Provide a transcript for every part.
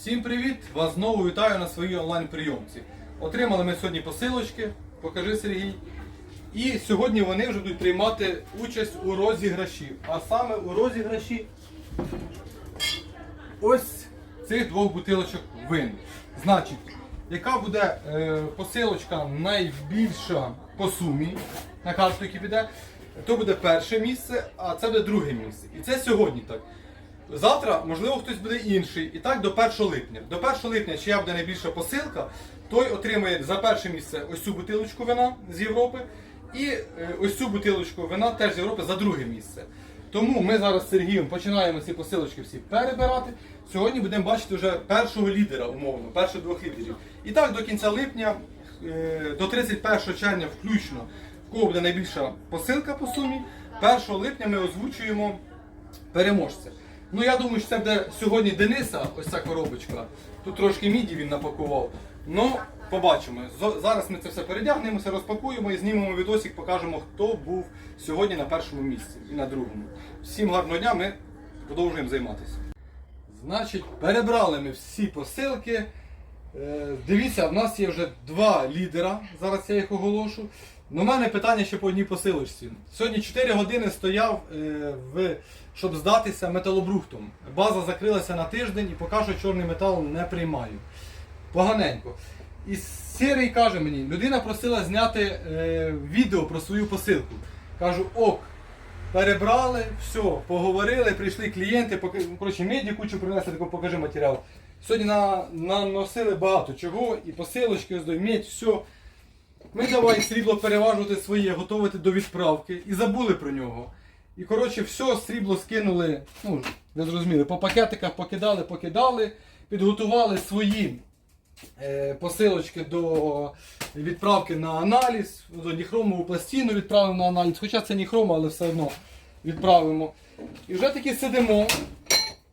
Всім привіт! Вас знову вітаю на своїй онлайн-прийомці. Отримали ми сьогодні посилочки, покажи Сергій. І сьогодні вони вже будуть приймати участь у розіграші. А саме у розіграші ось цих двох бутилочок вин. Значить, яка буде е, посилочка найбільша по сумі на карту, яка піде, то буде перше місце, а це буде друге місце. І це сьогодні так. Завтра, можливо, хтось буде інший. І так до 1 липня. До 1 липня, чия буде найбільша посилка, той отримає за перше місце ось цю бутилочку вина з Європи. І е, ось цю бутилочку вина теж з Європи за друге місце. Тому ми зараз з Сергієм починаємо ці посилочки всі перебирати. Сьогодні будемо бачити вже першого лідера, умовно, перших двох лідерів. І так до кінця липня, е, до 31 червня включно, в кого буде найбільша посилка по сумі, 1 липня ми озвучуємо переможця. Ну я думаю, що це буде сьогодні Дениса, ось ця коробочка. Тут трошки міді він напакував. Ну, побачимо. Зараз ми це все передягнемося, розпакуємо і знімемо відосик, покажемо, хто був сьогодні на першому місці і на другому. Всім гарного дня, ми продовжуємо займатися. Значить, перебрали ми всі посилки. Е, Дивіться, в нас є вже два лідера. Зараз я їх оголошу. Ну, у мене питання ще по одній посилочці. Сьогодні 4 години стояв, е, в, щоб здатися металобрухтом. База закрилася на тиждень і поки що чорний метал не приймаю. Поганенько. І Сірий каже мені, людина просила зняти е, відео про свою посилку. Кажу, ок, перебрали, все, поговорили, прийшли клієнти, поки, ну, коротше, медіа кучу принесли, тако покажи матеріал. Сьогодні на, наносили багато чого, і посилочки, ось все. Ми давай срібло переважувати своє, готувати до відправки і забули про нього. І коротше, все срібло скинули, ну, ви зрозуміли, по пакетиках покидали, покидали, підготували свої е, посилочки до відправки на аналіз, до ніхромову пластину відправимо на аналіз. Хоча це ніхрома, але все одно відправимо. І вже таки сидимо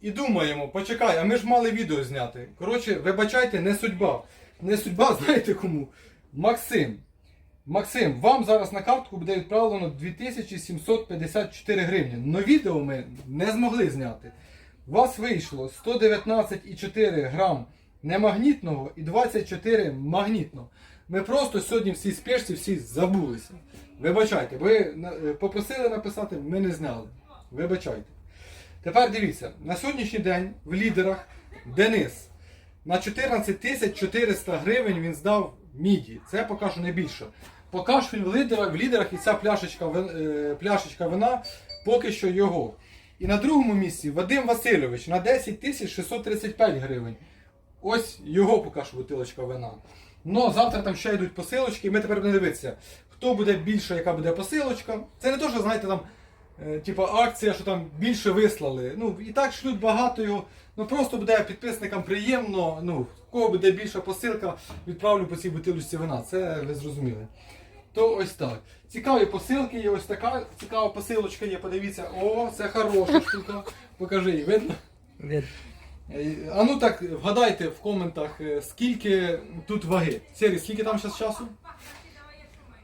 і думаємо, почекай, а ми ж мали відео зняти. Коротше, вибачайте, не судьба. Не судьба, знаєте кому? Максим. Максим, вам зараз на картку буде відправлено 2754 гривні. Но відео ми не змогли зняти. У вас вийшло 119,4 грам немагнітного і 24 магнітного. Ми просто сьогодні всі спешці всі забулися. Вибачайте, ви е, попросили написати, ми не зняли. Вибачайте. Тепер дивіться, на сьогоднішній день в лідерах Денис на 14 тисяч 400 гривень він здав міді. Це поки що найбільше. Поки що він в лідерах, в лідерах і ця пляшечка, е, пляшечка вина поки що його. І на другому місці Вадим Васильович на 10 тисяч 635 гривень. Ось його поки що бутилочка вина. Ну, завтра там ще йдуть посилочки, і ми тепер будемо дивитися, хто буде більше, яка буде посилочка. Це не то, що знаєте, там, типа акція, що там більше вислали. Ну, і так шлють багато його. Ну просто буде підписникам приємно. Ну, кого буде більша посилка, відправлю по цій бутилочці вина. Це ви зрозуміли. То ось так. Цікаві посилки є, ось така цікава посилочка є. Подивіться, о, це хороша штука. Покажи її, видно? Е, А ну так, вгадайте в коментах, е, скільки тут ваги. Сері, скільки там зараз часу?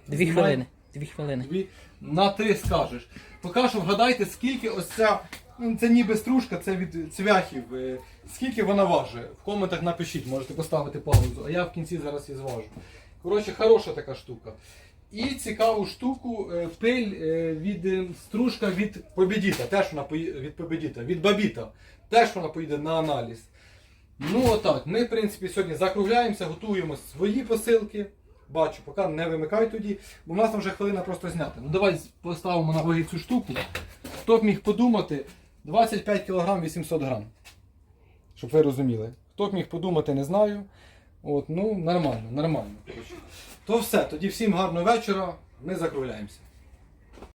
Дві хвилини. Дві хвилини. Дві. На три скажеш. Поки що вгадайте, скільки ось ця. Ну, Це ніби стружка, це від цвяхів. е, Скільки вона важить? В коментах напишіть, можете поставити паузу, а я в кінці зараз і зважу. Коротше, хороша така штука. І цікаву штуку е, пиль е, від стружка від Побідіта. Теж вона пої- від Побідіта, від Бабіта. Теж вона поїде на аналіз. Ну отак. Ми, в принципі, сьогодні закругляємося, готуємо свої посилки. Бачу, поки не вимикай тоді, бо в нас там вже хвилина просто зняти. Ну давай поставимо на ваги цю штуку. Хто б міг подумати, 25 кг 800 грам. Щоб ви розуміли. Хто б міг подумати, не знаю. От, ну, нормально, нормально. То все, тоді всім гарного вечора. Ми закругляємося.